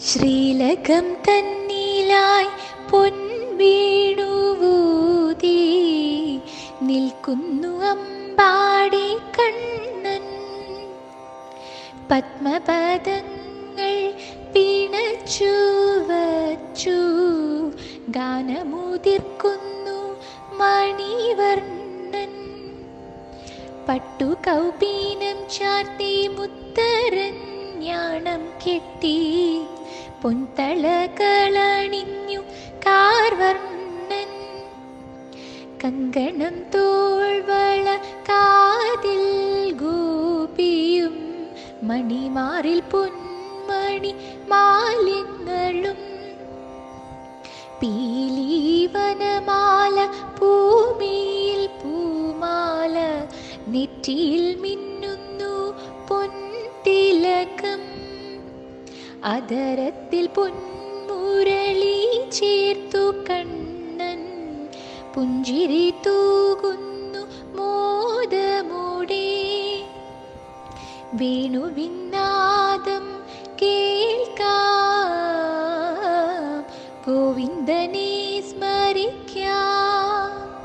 ശ്രീലകം തന്നിലായി പൊൻവീണുവൂതി നിൽക്കുന്നു അമ്പാടി കണ്ണൻ. പത്മപദങ്ങൾ പിണച്ചു വച്ചു ഗാനമുതിർക്കുന്നു മണിവർണൻ. പട്ടു കൗപീനം ചാർത്തി മുത്തരഞ്ഞാണം കെട്ടി. പൊൻതളകളണിഞ്ഞു കാർവർണൻ. കങ്കണം തോൾവള കാതിൽ ഗോപിയും മണിമാറിൽ പൊന്മണി മാലിങ്ങളും പീലീവനമാല ഭൂമിയിൽ പൂമാല നെറ്റിയിൽ അതരത്തിൽ പൊന്മുരളി ചേർത്തു കണ്ണൻ. പുഞ്ചിരി തൂകുന്നു മോദമോടെ. വേണുവിന്നാദം കേൾക്കാം. ഗോവിന്ദനെ സ്മരിക്കാം.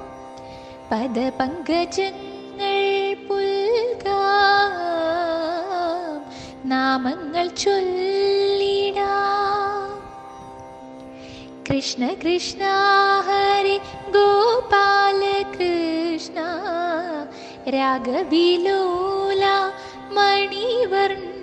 പദപങ്കജങ്ങൾ പുൽകാം. നാമങ്ങൾ ചൊല്ലിടാം कृष्ण कृष्णकृष्णा हरे गोपालकृष्ण राघविलोला मणिवर्ण